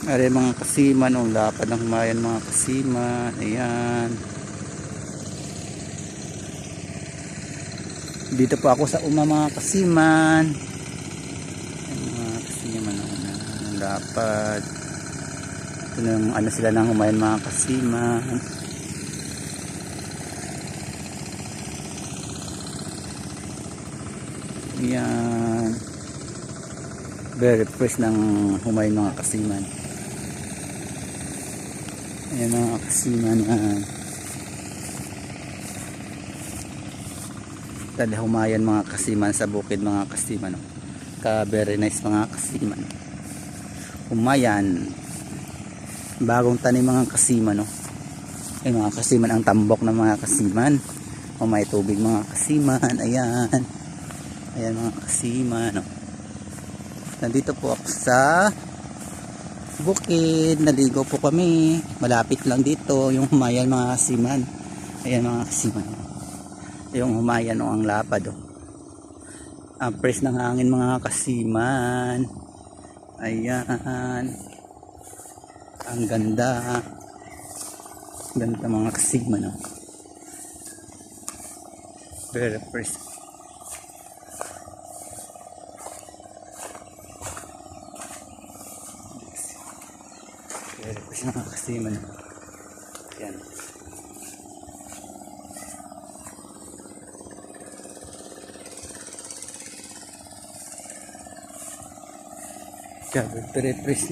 Are mga kasiman, ang lapad ng humayan mga kasiman. Ayan. Dito po ako sa uma mga kasiman. Ayan, mga kasiman, ang lapad. Ito yung ano sila ng humayan mga kasiman. Ayan. Very fresh ng humayin mga kasiman. Ayan mga kasiman. Uh, Tala humayan mga kasiman sa bukid mga kasiman. Ka very nice mga kasiman. Humayan. Bagong tanim mga kasiman. No? Ay mga kasiman ang tambok ng mga kasiman. O may tubig mga kasiman. Ayan. Ayan mga kasiman. No? Nandito po ako sa bukid. Naligo po kami. Malapit lang dito yung humayan mga kasiman. Ayan mga kasiman. Yung humayan o ang lapad. Oh. Ang press ng hangin mga kasiman. Ayan. Ang ganda. Ganda mga kasiman. Oh. Very fresh. Very fresh mga kasiman. Ayan. Grabe, fresh na